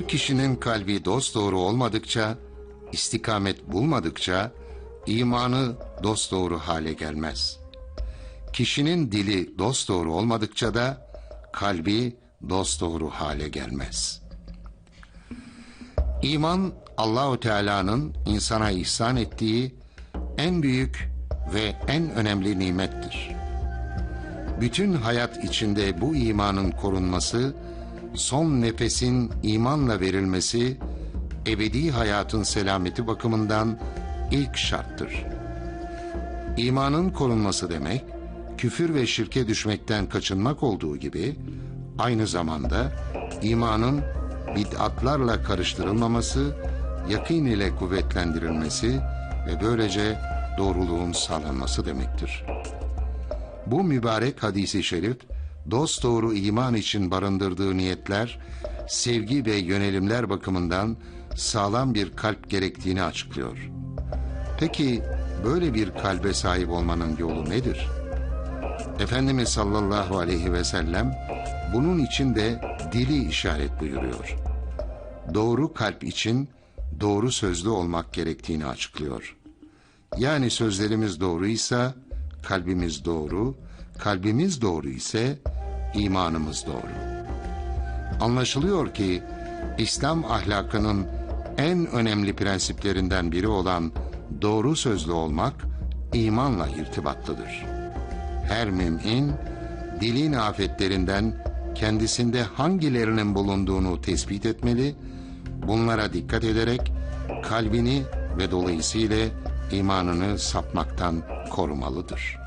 kişinin kalbi dosdoğru olmadıkça, istikamet bulmadıkça imanı dosdoğru hale gelmez. Kişinin dili dosdoğru olmadıkça da kalbi dosdoğru hale gelmez. İman Allahu Teala'nın insana ihsan ettiği en büyük ve en önemli nimettir. Bütün hayat içinde bu imanın korunması, son nefesin imanla verilmesi, ebedi hayatın selameti bakımından ilk şarttır. İmanın korunması demek, küfür ve şirke düşmekten kaçınmak olduğu gibi, aynı zamanda imanın bid'atlarla karıştırılmaması, yakın ile kuvvetlendirilmesi ve böylece doğruluğun sağlanması demektir. Bu mübarek hadisi şerif, dost doğru iman için barındırdığı niyetler, sevgi ve yönelimler bakımından sağlam bir kalp gerektiğini açıklıyor. Peki böyle bir kalbe sahip olmanın yolu nedir? Efendimiz sallallahu aleyhi ve sellem bunun için de dili işaret buyuruyor. Doğru kalp için doğru sözlü olmak gerektiğini açıklıyor. Yani sözlerimiz doğruysa kalbimiz doğru, kalbimiz doğru ise imanımız doğru. Anlaşılıyor ki İslam ahlakının en önemli prensiplerinden biri olan doğru sözlü olmak imanla irtibatlıdır. Her mümin dilin afetlerinden kendisinde hangilerinin bulunduğunu tespit etmeli, bunlara dikkat ederek kalbini ve dolayısıyla imanını sapmaktan korumalıdır.''